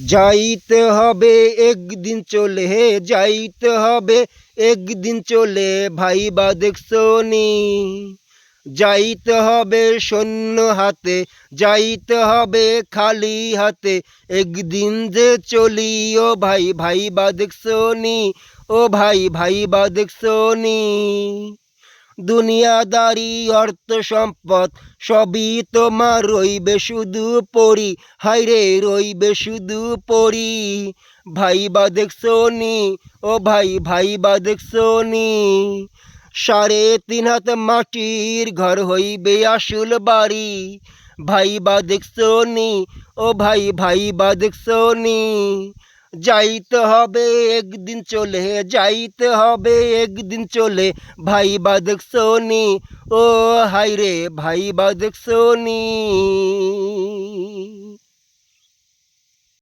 যাইতে হবে, একদিন চলে হে যাইতে হবে, একদিন চলে ভাই বা দেখছনি যাইতে হবে শূন্য হাতে, যাইতে হবে খালি হাতে, একদিন যে চলি ও ভাই ভাই বা দেখছনি ও ভাই ভাই বা দেখছনি দুনিয়াদারি অর্থ সম্পদ সবই তোমার রইবে শুধু পড়ি হাইরে রইবে শুধু পড়ি ভাই বা দেখছনি ও ভাই ভাই বা দেখছনি সাড়ে তিন হাত মাটির ঘর হইবে আসল বাড়ি। ভাই বা দেখছনি ও ভাই ভাই বা দেখছনি যাইতে হবে, একদিন চলে যাইতে হবে, একদিন চলে। ভাই বাদক সোনি ও হাই রে ভাই বাদক দেখছনি